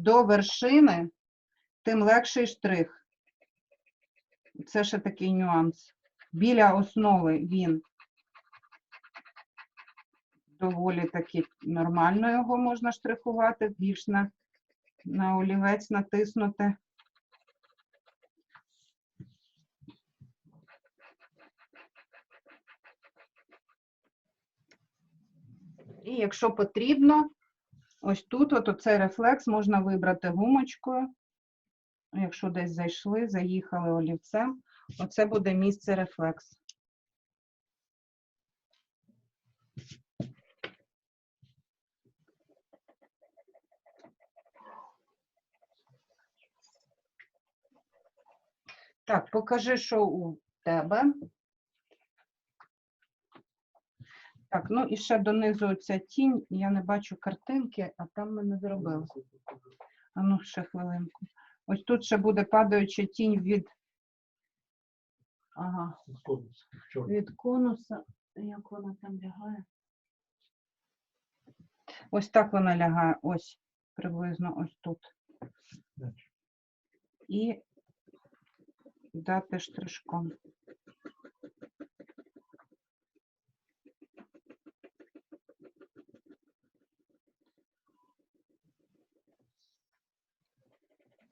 до вершини, тим легший штрих. Це ще такий нюанс. Біля основи він доволі таки нормально його можна штрихувати, більш на, на олівець натиснути. І якщо потрібно, ось тут, от оцей рефлекс можна вибрати гумочкою. Якщо десь зайшли, заїхали олівцем, оце буде місце рефлекс. Так, покажи, що у тебе. Так, ну і ще донизу ця тінь, я не бачу картинки, а там ми не зробили. А ну, ще хвилинку. Ось тут ще буде падаюча тінь від. Ага, від конуса. Як вона там лягає? Ось так вона лягає, ось приблизно ось тут. І дати штришком.